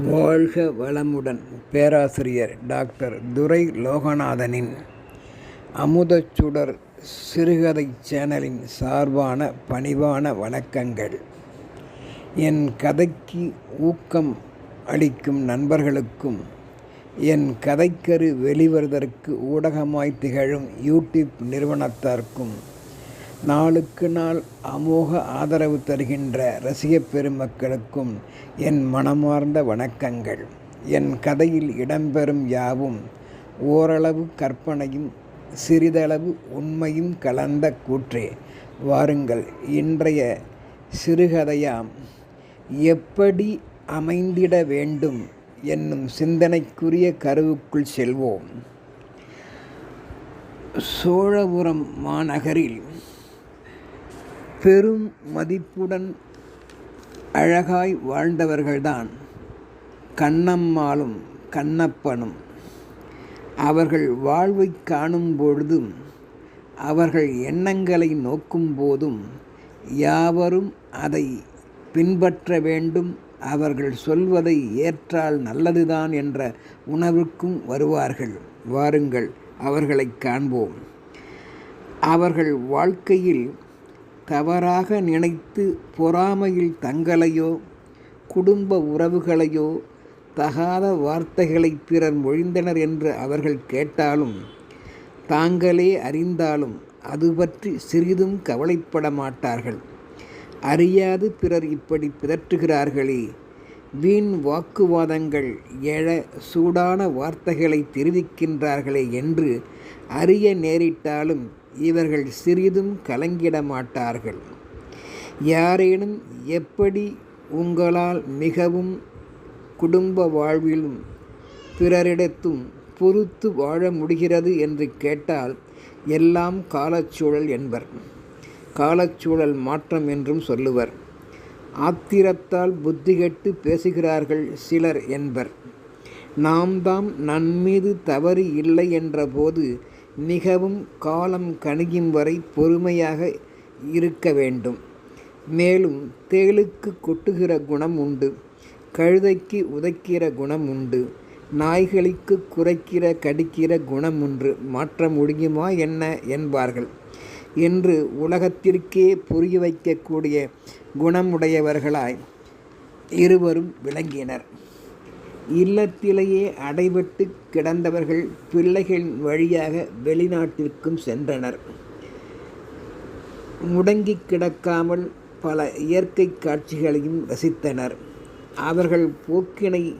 வாழ்க வளமுடன் பேராசிரியர் டாக்டர் துரை லோகநாதனின் அமுதச்சுடர் சிறுகதை சேனலின் சார்பான பணிவான வணக்கங்கள். என் கதைக்கு ஊக்கம் அளிக்கும் நண்பர்களுக்கும் என் கதைக்கரு வெளிவருவதற்கு ஊடகமாய் திகழும் யூடியூப் நிறுவனத்தார்க்கும் நாளுக்கு நாள் அமோக ஆதரவு தருகின்ற ரசிகப் பெருமக்களுக்கும் என் மனமார்ந்த வணக்கங்கள். என் கதையில் இடம்பெறும் யாவும் ஓரளவு கற்பனையும் சிறிதளவு உண்மையும் கலந்த கூற்றே. வாருங்கள் இன்றைய சிறுகதையாம் எப்படி அமைந்திட வேண்டும் என்னும் சிந்தனைக்குரிய கருவுக்குள் செல்வோம். சோழபுரம் மாநகரில் பெரும் மதிப்புடன் அழகாய் வாழ்ந்தவர்கள்தான் கண்ணம்மாளும் கண்ணப்பனும். அவர்கள் வாழ்வை காணும் பொழுதும் அவர்கள் எண்ணங்களை நோக்கும் போதும் யாவரும் அதை பின்பற்ற வேண்டும். அவர்கள் சொல்வதை ஏற்றால் நல்லதுதான் என்ற உணர்வுக்கும் வருவார்கள். வாருங்கள் அவர்களை காண்போம். அவர்கள் வாழ்க்கையில் தவறாக நினைத்து பொறாமையில் தங்களையோ குடும்ப உறவுகளையோ தகாத வார்த்தைகளை பிறர் மொழிந்தனர் என்று அவர்கள் கேட்டாலும் தாங்களே அறிந்தாலும் அது பற்றி சிறிதும் கவலைப்பட மாட்டார்கள். அறியாது பிறர் இப்படி பிதற்றுகிறார்களே வீண் வாக்குவாதங்கள் எழ சூடான வார்த்தைகளை தெரிவிக்கின்றார்களே என்று அறிய நேரிட்டாலும் இவர்கள் சிறிதும் கலங்கிட மாட்டார்கள் யாரேனும் எப்படி உங்களால் மிகவும் குடும்ப வாழ்விலும் பிறரிடத்தும் பொறுத்து வாழ முடிகிறது என்று கேட்டால் எல்லாம் காலச்சூழல் என்பர். காலச்சூழல் மாற்றம் என்றும் சொல்லுவர். ஆத்திரத்தால் புத்தி கெட்டு பேசுகிறார்கள் சிலர் என்பர். நாம் தாம் நன்மீது தவறு இல்லை என்றபோது மிகவும் காலம் கணியும் வரை பொறுமையாக இருக்க வேண்டும். மேலும் தேளுக்கு கொட்டுகிற குணம் உண்டு. கழுதைக்கு உதைக்கிற குணம் உண்டு. நாய்களுக்கு குறைக்கிற கடிக்கிற குணம் உண்டு. மாற்ற முடியுமா என்ன என்பார்கள். என்று உலகத்திற்கே புரிய வைக்கக்கூடிய குணமுடையவர்களாய் இருவரும் விளங்கினர். இல்லத்திலேயே அடைபட்டு கிடந்தவர்கள் பிள்ளைகளின் வழியாக வெளிநாட்டிற்கும் சென்றனர். முடங்கி கிடக்காமல் பல இயற்கை காட்சிகளையும் ரசித்தனர். அவர்கள் போக்கினை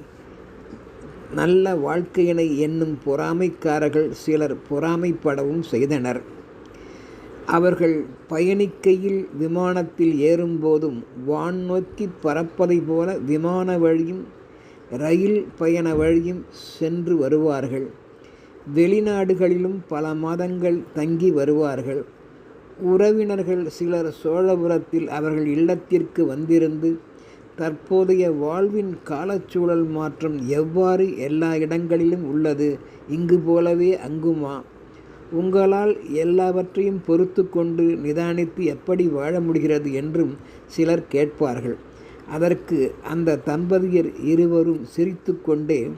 நல்ல வாழ்க்கையினை என்னும் பொறாமைக்காரர்கள் சிலர் பொறாமைப்படவும் செய்தனர். அவர்கள் பயணிக்கையில் விமானத்தில் ஏறும்போதும் வான் நோக்கி பறப்பதை போல விமான வழியும் ரயில் பயண வழியும் சென்று வருவார்கள். வெளிநாடுகளிலும் பல மாதங்கள் தங்கி வருவார்கள். உறவினர்கள் சிலர் சோழபுரத்தில் அவர்கள் இல்லத்திற்கு வந்திருந்து தற்போதைய வாழ்வின் காலச்சூழல் மாற்றம் எவ்வாறு எல்லா இடங்களிலும் உள்ளது இங்கு போலவே அங்குமா? உங்களால் எல்லாவற்றையும் பொறுத்து கொண்டு நிதானித்து எப்படி வாழ முடிகிறது என்றும் சிலர் கேட்பார்கள். அதற்கு அந்த தம்பதியர் இருவரும் சிரித்து கொண்டே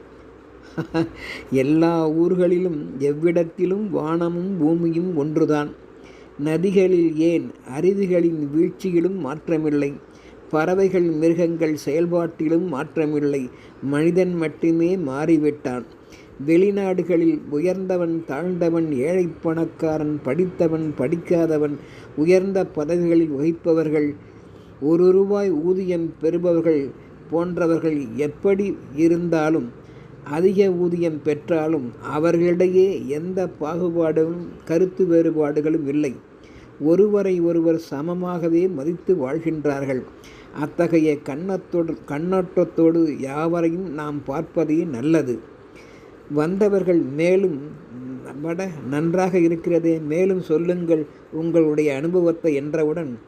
எல்லா ஊர்களிலும் எவ்விடத்திலும் வானமும் பூமியும் ஒன்றுதான். நதிகளில் ஏன் அருவிகளின் வீழ்ச்சியிலும் மாற்றமில்லை? பறவைகள் மிருகங்கள் செயல்பாட்டிலும் மாற்றமில்லை. மனிதன் மட்டுமே மாறிவிட்டான். வெளிநாடுகளில் உயர்ந்தவன் தாழ்ந்தவன் ஏழை பணக்காரன் படித்தவன் படிக்காதவன் உயர்ந்த பதவிகளில் வகிப்பவர்கள் ஒரு ரூபாய் ஊதியம் பெறுபவர்கள் போன்றவர்கள் எப்படி இருந்தாலும் அதிக ஊதியம் பெற்றாலும் அவர்களிடையே எந்த பாகுபாடும் கருத்து வேறுபாடுகளும் இல்லை. ஒருவரை ஒருவர் சமமாகவே மதித்து வாழ்கின்றார்கள். அத்தகைய கண்ணத்தோடு கண்ணோட்டத்தோடு யாவரையும் நாம் பார்ப்பதே நல்லது. வந்தவர்கள் மேலும் வட நன்றாக இருக்கிறதே மேலும் சொல்லுங்கள் உங்களுடைய அனுபவத்தை என்றவுடன்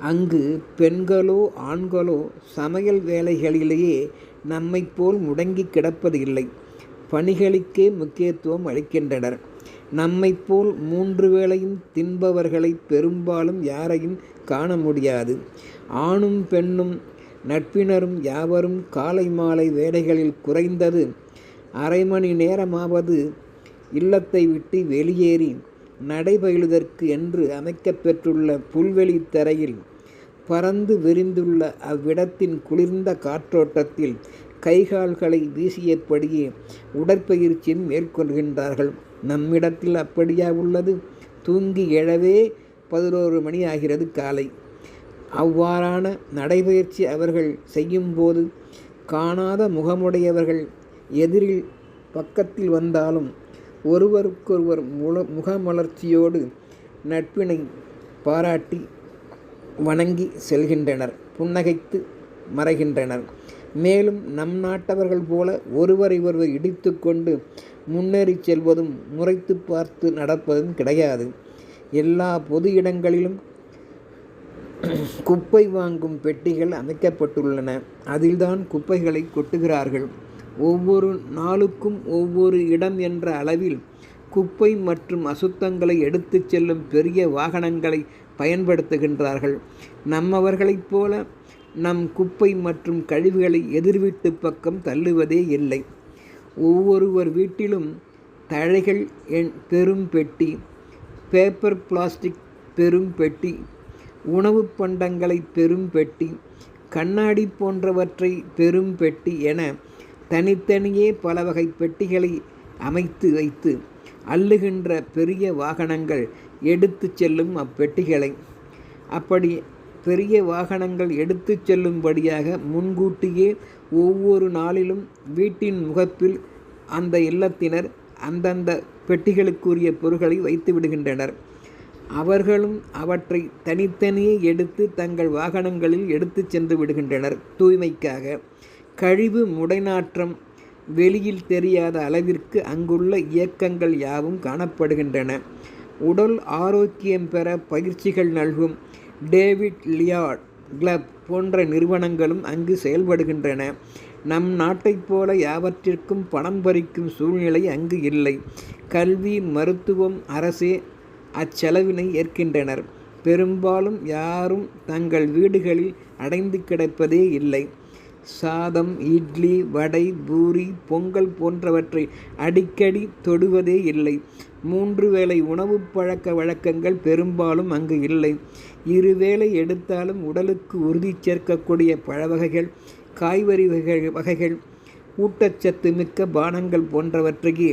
அங்கு பெண்களோ ஆண்களோ சமையல் வேலைகளிலேயே நம்மை போல் முடங்கி கிடப்பது இல்லை. பணிகளுக்கே முக்கியத்துவம் அளிக்கின்றனர். நம்மை போல் மூன்று வேளையும் தின்பவர்களை பெரும்பாலும் யாரையும் காண முடியாது. ஆணும் பெண்ணும் நட்பினரும் யாவரும் காலை மாலை வேலைகளில் குறைந்தது அரை மணி நேரமாவது இல்லத்தை விட்டு வெளியேறி நடைபயிலுதற்கு என்று அமைக்கப்பெற்றுள்ள புல்வெளி தரையில் பறந்து விரிந்துள்ள அவ்விடத்தின் குளிர்ந்த காற்றோட்டத்தில் கைகால்களை வீசியபடியே உடற்பயிற்சியும் மேற்கொள்கின்றார்கள். நம்மிடத்தில் அப்படியா உள்ளது? தூங்கி எழவே பதினோரு மணி ஆகிறது காலை. அவ்வாறான நடைபயிற்சி அவர்கள் செய்யும்போது காணாத முகமுடையவர்கள் எதிரில் பக்கத்தில் வந்தாலும் ஒருவருக்கொருவர் முல முகமலர்ச்சியோடு நட்பினை பாராட்டி வணங்கி செல்கின்றனர் புன்னகைத்து மறைகின்றனர். மேலும் நம் நாட்டவர்கள் போல ஒருவரை ஒருவர் இடித்து கொண்டு முன்னேறி செல்வதும் முறைத்து பார்த்து நடப்பதும் கிடையாது. எல்லா பொது இடங்களிலும் குப்பை வாங்கும் பெட்டிகள் அமைக்கப்பட்டுள்ளன. அதில்தான் குப்பைகளை கொட்டுகிறார்கள். ஒவ்வொரு நாளுக்கும் ஒவ்வொரு இடம் என்ற அளவில் குப்பை மற்றும் அசுத்தங்களை எடுத்துச் செல்லும் பெரிய வாகனங்களை பயன்படுத்துகின்றார்கள். நம்மவர்களைப் போல நம் குப்பை மற்றும் கழிவுகளை எதிர்வீட்டு பக்கம் தள்ளுவதே இல்லை. ஒவ்வொருவர் வீட்டிலும் தழைகள் என் பெரும் பெட்டி பேப்பர் பிளாஸ்டிக் பெரும் பெட்டி உணவு பண்டங்களை பெரும் பெட்டி கண்ணாடி போன்றவற்றை பெரும் பெட்டி என தனித்தனியே பல வகை பெட்டிகளை அமைத்து வைத்து அள்ளுகின்ற பெரிய வாகனங்கள் எடுத்து செல்லும் அப்பெட்டிகளை. அப்படி பெரிய வாகனங்கள் எடுத்து செல்லும்படியாக முன்கூட்டியே ஒவ்வொரு நாளிலும் வீட்டின் முகப்பில் அந்த இல்லத்தினர் அந்தந்த பெட்டிகளுக்குரிய பொருட்களை வைத்து விடுகின்றனர். அவர்களும் அவற்றை தனித்தனியே எடுத்து தங்கள் வாகனங்களில் எடுத்து சென்று விடுகின்றனர் தூய்மைக்காக. கழிவு முடைநாற்றம் வெளியில் தெரியாத அளவிற்கு அங்குள்ள இயக்கங்கள் யாவும் காணப்படுகின்றன. உடல் ஆரோக்கியம் பெற பயிற்சிகள் நல்கும் டேவிட் லியார்ட் கிளப் போன்ற நிறுவனங்களும் அங்கு செயல்படுகின்றன. நம் நாட்டைப் போல யாவற்றிற்கும் பணம் பறிக்கும் சூழ்நிலை அங்கு இல்லை. கல்வி மருத்துவம் அரசே அச்செலவினை ஏற்கின்றனர். பெரும்பாலும் யாரும் தங்கள் வீடுகளில் அடைந்து கிடப்பதே இல்லை. சாதம் இட்லி வடை பூரி பொங்கல் போன்றவற்றை அடிக்கடி தொடுவதே இல்லை. மூன்று வேளை உணவு பழக்க வழக்கங்கள் பெரும்பாலும் அங்கு இல்லை. இருவேளை எடுத்தாலும் உடலுக்கு உறுதி சேர்க்கக்கூடிய பழ வகைகள் காய்கறி வகைகள் வகைகள் ஊட்டச்சத்து மிக்க பானங்கள் போன்றவற்றையே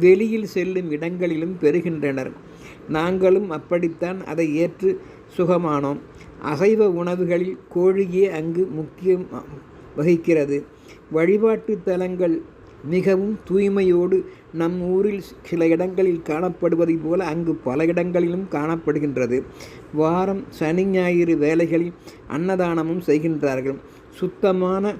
வெளியில் செல்லும் இடங்களிலும் பெறுகின்றனர். நாங்களும் அப்படித்தான் அதை ஏற்று சுகமானோம். அசைவ உணவுகளில் கோழியே அங்கு முக்கியம் வகிக்கிறது. வழிபாட்டு தலங்கள் மிகவும் தூய்மையோடு நம் ஊரில் சில இடங்களில் காணப்படுவதை போல அங்கு பல இடங்களிலும் காணப்படுகின்றது. வாரம் சனி ஞாயிறு வேலைகளில் அன்னதானமும் செய்கின்றார்கள். சுத்தமான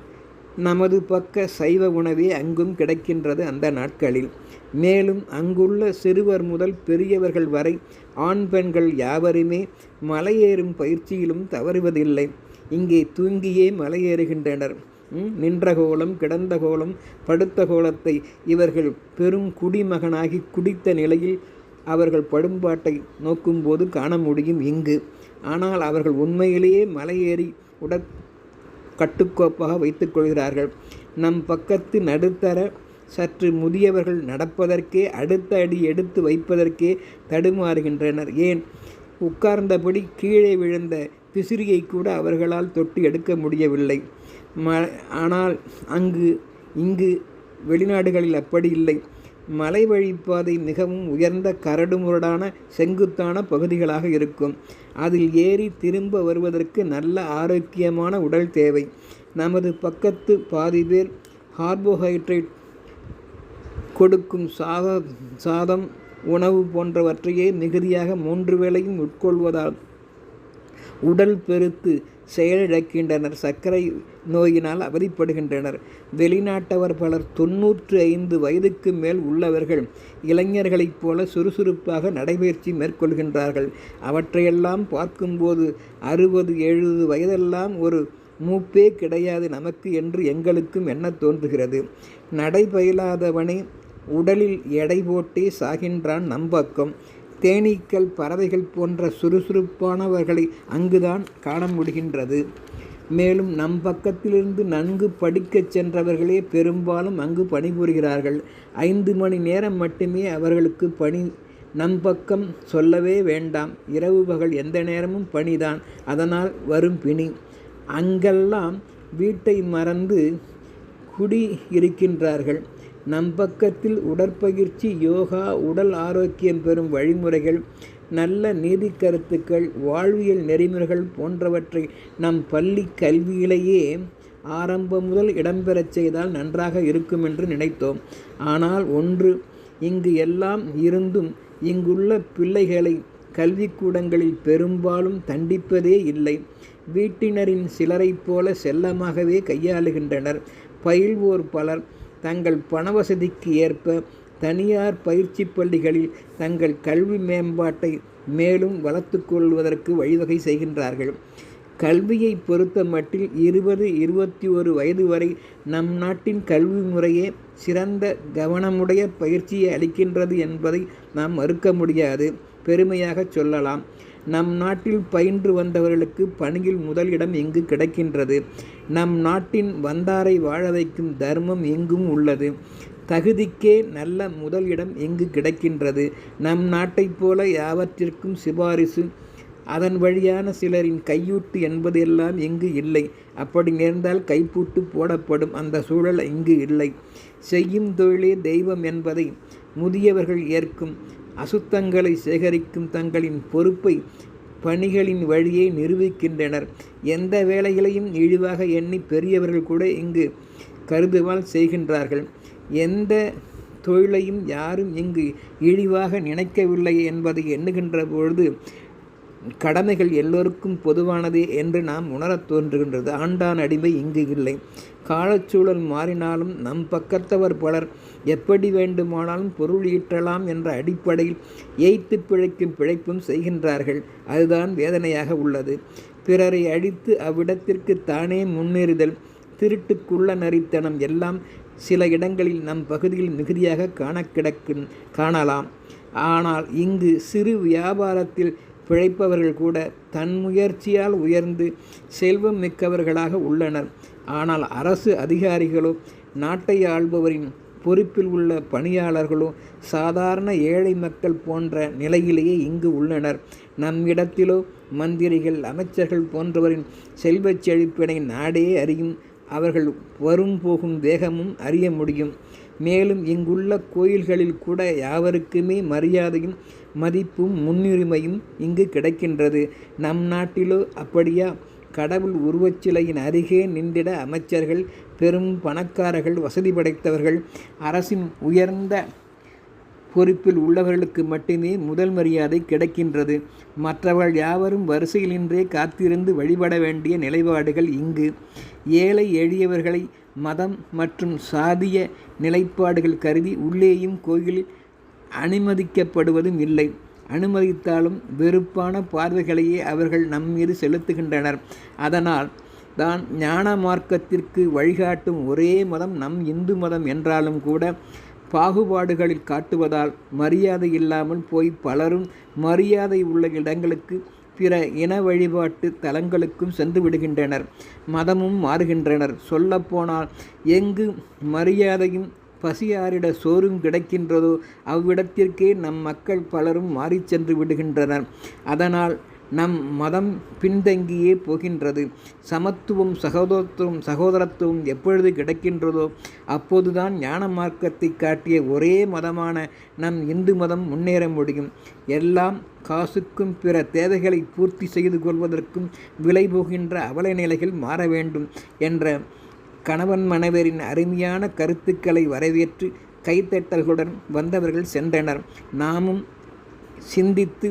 நமது பக்க சைவ உணவே அங்கும் கிடைக்கின்றது அந்த நாட்களில். மேலும் அங்குள்ள சிறுவர் முதல் பெரியவர்கள் வரை ஆண் பெண்கள் யாவருமே மலையேறும் பயிற்சியிலும் தவறுவதில்லை. இங்கே தூங்கியே மலையேறுகின்றனர். நின்ற கோலம் கிடந்த கோலம் படுத்த கோலத்தை இவர்கள் பெரும் குடிமகனாகி குடித்த நிலையில் அவர்கள் படும்பாட்டை நோக்கும்போது காண முடியும் இங்கு. ஆனால் அவர்கள் உண்மையிலேயே மலையேறி உட கட்டுக்கோப்பாக வைத்துக்கொள்கிறார்கள் நம் பக்கத்து நடுத்தர சற்று முதியவர்கள் நடப்பதற்கே அடுத்த அடி எடுத்து வைப்பதற்கே தடுமாறுகின்றனர். ஏன்? உட்கார்ந்தபடி கீழே விழுந்த பிசிறியை கூட அவர்களால் தொட்டு எடுக்க முடியவில்லை. ம ஆனால் அங்கு இங்கு வெளிநாடுகளில் அப்படி இல்லை. மலை வழிப்பாதை மிகவும் உயர்ந்த கரடுமுரடான செங்குத்தான பகுதிகளாக இருக்கும். அதில் ஏறி திரும்ப வருவதற்கு நல்ல ஆரோக்கியமான உடல் தேவை. நமது பக்கத்து பாதி பேர் கார்போஹைட்ரேட் கொடுக்கும் சாத சாதம் உணவு போன்றவற்றையே மிகுதியாக மூன்று வேளையும் உட்கொள்வதால் உடல் பெருத்து செயலிழக்கின்றனர். சர்க்கரை நோயினால் அவதிப்படுகின்றனர். வெளிநாட்டவர் பலர் தொன்னூற்று ஐந்து வயதுக்கு மேல் உள்ளவர்கள் இளைஞர்களைப் போல சுறுசுறுப்பாக நடைபயிற்சி மேற்கொள்கின்றார்கள். அவற்றையெல்லாம் பார்க்கும்போது அறுபது எழுபது வயதெல்லாம் ஒரு மூப்பே கிடையாது நமக்கு என்று எங்களுக்கும் என்ன தோன்றுகிறது? நடைபயிலாதவனே உடலில் எடை போட்டே சாகின்றான் நம்பக்கம் தேனீக்கள் பறவைகள் போன்ற சுறுசுறுப்பானவர்களை அங்குதான் காண முடிகின்றது மேலும் நம் பக்கத்திலிருந்து நன்கு படிக்கச் சென்றவர்களே பெரும்பாலும் அங்கு பணிபுரிகிறார்கள். ஐந்து மணி நேரம் மட்டுமே அவர்களுக்கு பணி நம் பக்கம் சொல்லவே வேண்டாம். இரவு பகல் எந்த நேரமும் பணிதான். அதனால் வரும் பிணி. அங்கெல்லாம் வீட்டை மறந்து குடி இருக்கின்றார்கள் நம் பக்கத்தில் உடற்பயிற்சி யோகா உடல் ஆரோக்கியம் பெறும் வழிமுறைகள் நல்ல நீதி கருத்துக்கள் வாழ்வியல் நெறிமுறைகள் போன்றவற்றை நம் பள்ளி கல்வியிலேயே ஆரம்பம் முதல் இடம்பெறச் செய்தால் நன்றாக இருக்கும் என்று நினைத்தோம். ஆனால் ஒன்று இங்கு எல்லாம் இருந்தும் இங்குள்ள பிள்ளைகளை கல்விக்கூடங்களில் பெரும்பாலும் தண்டிப்பதே இல்லை. வீட்டினரின் சிலரைப் போல செல்லமாகவே கையாளுகின்றனர். பயில்வோர் பலர் தங்கள் பணவசதிக்கு ஏற்ப தனியார் பயிற்சி பள்ளிகளில் தங்கள் கல்வி மேம்பாட்டை மேலும் வளர்த்து கொள்வதற்கு வழிவகை செய்கின்றார்கள். கல்வியை பொறுத்த மட்டில் இருபது இருபத்தி ஒரு வயது வரை நம் நாட்டின் கல்வி முறையே சிறந்த கவனமுடைய பயிற்சியை அளிக்கின்றது என்பதை நாம் மறுக்க முடியாது. பெருமையாக சொல்லலாம். நம் நாட்டில் பயின்று வந்தவர்களுக்கு பணியில் முதலிடம் எங்கு கிடைக்கின்றது? நம் நாட்டின் வந்தாரை வாழ வைக்கும் தர்மம் எங்கும் உள்ளது? தகுதிக்கே நல்ல முதலிடம் எங்கு கிடைக்கின்றது? நம் நாட்டைப் போல யாவற்றிற்கும் சிபாரிசு. அதன் வழியான சிலரின் கையூட்டு என்பது எல்லாம் இங்கு இல்லை? அப்படி நேர்ந்தால் கைப்பூட்டு போடப்படும். அந்த சூழல் இங்கு இல்லை. செய்யும் தொழிலே தெய்வம் என்பதை முதியவர்கள் ஏற்கும். அசுத்தங்களை சேகரிக்கும் தங்களின் பொறுப்பை பணிகளின் வழியே நிரூபிக்கின்றனர். எந்த வேலைகளையும் இழிவாக எண்ணி பெரியவர்கள் கூட இங்கு கருதுவால் செய்கின்றார்கள். எந்த தொழிலையும் யாரும் இங்கு இழிவாக நினைக்கவில்லை என்பதை எண்ணுகின்ற பொழுது கடமைகள் எல்லோருக்கும் பொதுவானதே என்று நாம் உணரத் தோன்றுகின்றது. ஆண்டான் அடிமை இங்கு இல்லை. காலச்சூழல் மாறினாலும் நம் பக்கத்தவர் பலர் எப்படி வேண்டுமானாலும் பொருள் ஈட்டலாம் என்ற அடிப்படையில் ஏய்த்து பிழைக்கும் பிழைப்பும் செய்கின்றார்கள். அதுதான் வேதனையாக உள்ளது. பிறரை அழித்து அவ்விடத்திற்கு தானே முன்னேறுதல் திருட்டுக்குள்ள நரித்தனம் எல்லாம் சில இடங்களில் நம் பகுதியில் மிகுதியாக காண கிடக்கு காணலாம். ஆனால் இங்கு சிறு வியாபாரத்தில் பிழைப்பவர்கள் கூட தன் முயற்சியால் உயர்ந்து செல்வம் மிக்கவர்களாக உள்ளனர். ஆனால் அரசு அதிகாரிகளோ நாட்டை ஆள்பவரின் பொறுப்பில் உள்ள பணியாளர்களோ சாதாரண ஏழை மக்கள் போன்ற நிலையிலேயே இங்கு உள்ளனர். நம்மிடத்திலோ மந்திரிகள் அமைச்சர்கள் போன்றவரின் செல்வச் செழிப்பினை நாடே அறியும் அவர்கள் வரும் போகும் வேகமும் அறிய முடியும். மேலும் இங்குள்ள கோயில்களில் கூட யாவருக்குமே மரியாதையும் மதிப்பும் முன்னுரிமையும் இங்கு கிடைக்கின்றது. நம் நாட்டிலோ அப்படியா? கடவுள் உருவச்சிலையின் அருகே நின்றிட அமைச்சர்கள் பெரும் பணக்காரர்கள் வசதி படைத்தவர்கள் அரசின் உயர்ந்த பொறுப்பில் உள்ளவர்களுக்கு மட்டுமே முதல் மரியாதை கிடைக்கின்றது. மற்றவர்கள் யாவரும் வரிசையிலின்றே காத்திருந்து வழிபட வேண்டிய நிலைப்பாடுகள் இங்கு. ஏழை எளியவர்களை மதம் மற்றும் சாதிய நிலைப்பாடுகள் கருதி உள்ளேயும் கோயிலில் அனுமதிக்கப்படுவதும் இல்லை. அனுமதித்தாலும் வெறுப்பான பார்வைகளையே அவர்கள் நம்மீது செலுத்துகின்றனர். அதனால் தான் ஞான மார்க்கத்திற்கு வழிகாட்டும் ஒரே மதம் நம் இந்து மதம் என்றாலும் கூட பாகுபாடுகளில் காட்டுவதால் மரியாதை இல்லாமல் போய் பலரும் மரியாதை உள்ள இடங்களுக்கு பிற இன வழிபாட்டு தலங்களுக்கும் சென்று விடுகின்றனர். மதமும் மாறுகின்றனர். சொல்லப்போனால் எங்கு மரியாதையும் பசியாரிட சோறும் கிடைக்கின்றதோ அவ்விடத்திற்கே நம் மக்கள் பலரும் மாறிச் சென்று விடுகின்றனர். அதனால் நம் மதம் பின்தங்கியே போகின்றது. சமத்துவம் சகோதரத்துவம் சகோதரத்துவம் எப்பொழுது கிடைக்கின்றதோ அப்போதுதான் ஞான மார்க்கத்தை காட்டிய ஒரே மதமான நம் இந்து மதம் முன்னேற முடியும். எல்லாம் காசுக்கும் பிற தேவைகளை பூர்த்தி செய்து கொள்வதற்கும் விலை போகின்ற அவல நிலைகள் மாற வேண்டும் என்ற கணவன் மனைவரின் அருமையான கருத்துக்களை வரவேற்று கைத்தட்டல்களுடன் வந்தவர்கள் சென்றனர். நாமும் சிந்தித்து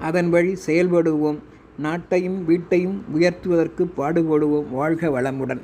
அதன் வழி செயல்படுவோம். நாட்டையும் வீட்டையும் உயர்த்துவதற்கு பாடுபடுவோம். வாழ்க வளமுடன்.